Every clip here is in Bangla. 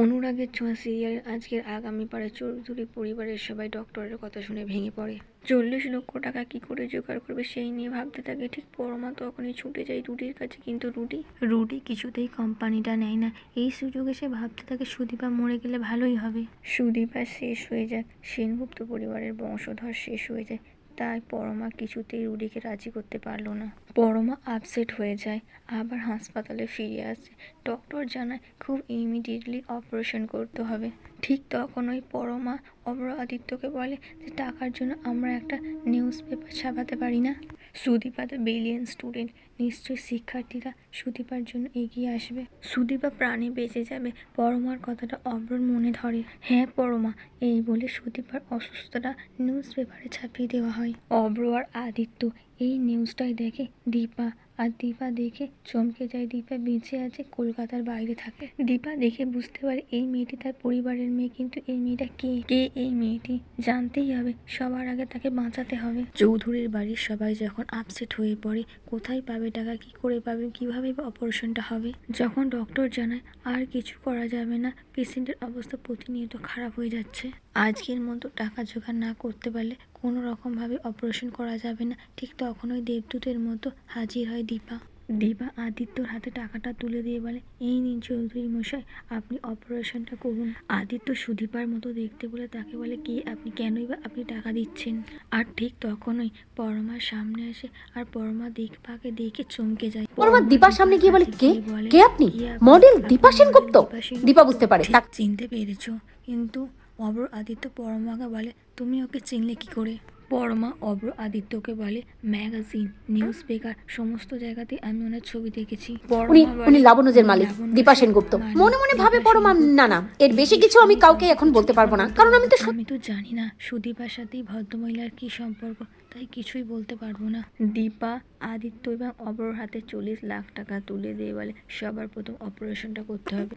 অনুরাগের ছোঁয়া সিরিয়াল আজকের আগামী পাড়ে চৌধুরী পরিবারের সবাই ডক্টরের কথা শুনে ভেঙে পড়ে। চল্লিশ লক্ষ টাকা কি করে জোগাড় করবে সেই নিয়ে ভাবতে থাকে। ঠিক পরমা তখনই ছুটে যায় রুটির কাছে কিন্তু রুটি রুটি কিছুতেই কোম্পানিটা নেয় না। এই সুযোগে সে ভাবতে থাকে সুদীপা মরে গেলে ভালোই হবে। সুদীপা শেষ হয়ে যাক। সেনগুপ্ত পরিবারের বংশধর শেষ হয়ে যায়। তাই পরমা কিছুতেই রুডিকে রাজি করতে পারল না। পরমা আপসেট হয়ে যায়, আবার হাসপাতালে ফিরে আসে। ডক্টর জানায় খুব ইমিডিয়েটলি অপারেশন করতে হবে। ঠিক তখন ওই পরমা অব্র আদিত্যকে বলে যে, টাকার জন্য আমরা একটা নিউজ পেপার ছাপাতে পারি না? সুদীপা দ্য বিলিয়ন স্টুডেন্ট নিশ্চয়ই শিক্ষার্থীরা সুদীপার জন্য এগিয়ে আসবে। সুদীপা প্রাণে বেঁচে যাবে, পরমার কথাটা অব্রর মনে ধরে। হ্যাঁ পরমা, এই বলে সুদীপার অসুস্থতা নিউজ পেপারে ছাপিয়ে দেওয়া হয়। অব্র আর আদিত্য এই নিউজটাই দেখে দীপা, আর দীপা দেখে চমকে যায়। দীপা বেঁচে আছে, কলকাতার বাইরে থাকে। দীপা দেখে বুঝতে পারে এই মেয়েটি তার পরিবারের মেয়ে, কিন্তু এই মেয়েটা কে? কে এই মেয়েটি? জানতেই হবে, সবার আগে তাকে বাঁচাতে হবে। চৌধুরীর বাড়ির সবাই যখন আপসেট হয়ে পড়ে, কোথায় পাবে টাকা, কি করে পাবে, কীভাবে অপারেশনটা হবে? যখন ডক্টর জানায়, আর কিছু করা যাবে না পেশেন্টের অবস্থা প্রতিনিয়ত খারাপ হয়ে যাচ্ছে। আজকের মতো টাকা জোগাড় না করতে পারলে কোনো রকমভাবে অপারেশন করা যাবে না। ঠিক তখন ওই দেবদূতের মতো হাজির হয় দীপা। দীপা আদিত্যর হাতে টাকাটা তুলে দিয়ে বলে এই নিন চৌধুরী মশাই আপনি অপারেশনটা করুন। আদিত্য সুদীপার মতো দেখতে বলে তাকে বলে কি আপনি কেনই বা আপনি টাকা দিচ্ছেন? আর ঠিক তখনই পরমার সামনে আসে আর পরমা দীপাকে দেখে চমকে যায়। পরমা দীপার সামনে গিয়ে বলে, কে? কে আপনি? মডেল দীপা সেনগুপ্ত?" দীপা বুঝতে পারে। তাক- চিনতে পেরেছ। কিন্তু অব্র আদিত্য পরমাকে বলে তুমি ওকে চিনলে কি করে? পরমা অব্র আদিত্যকে বলে ম্যাগাজিন নিউজ পেপার সমস্ত জায়গাতে আমি ওনার ছবি দেখেছি। উনি উনি লাবণ্যজের মালিক দীপা সেনগুপ্ত মনে মনে ভাবে পরমা না না এর বেশি কিছু আমি কাউকে এখন বলতে পারব না। কারণ আমি তো আমি তো জানি না সুদীপার সাথেই ভদ্রমহিলার কি সম্পর্ক তাই কিছুই বলতে পারব না। দীপা আদিত্য এবং অবর হাতে চল্লিশ লাখ টাকা তুলে দিয়ে বলে সবার প্রথম অপারেশনটা করতে হবে।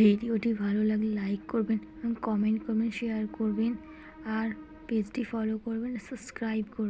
ভিডিওটি ভালো লাগলে লাইক করবেন এবং কমেন্ট করবেন শেয়ার করবেন। আর পেজটি ফলো করবেন সাবস্ক্রাইব করবেন।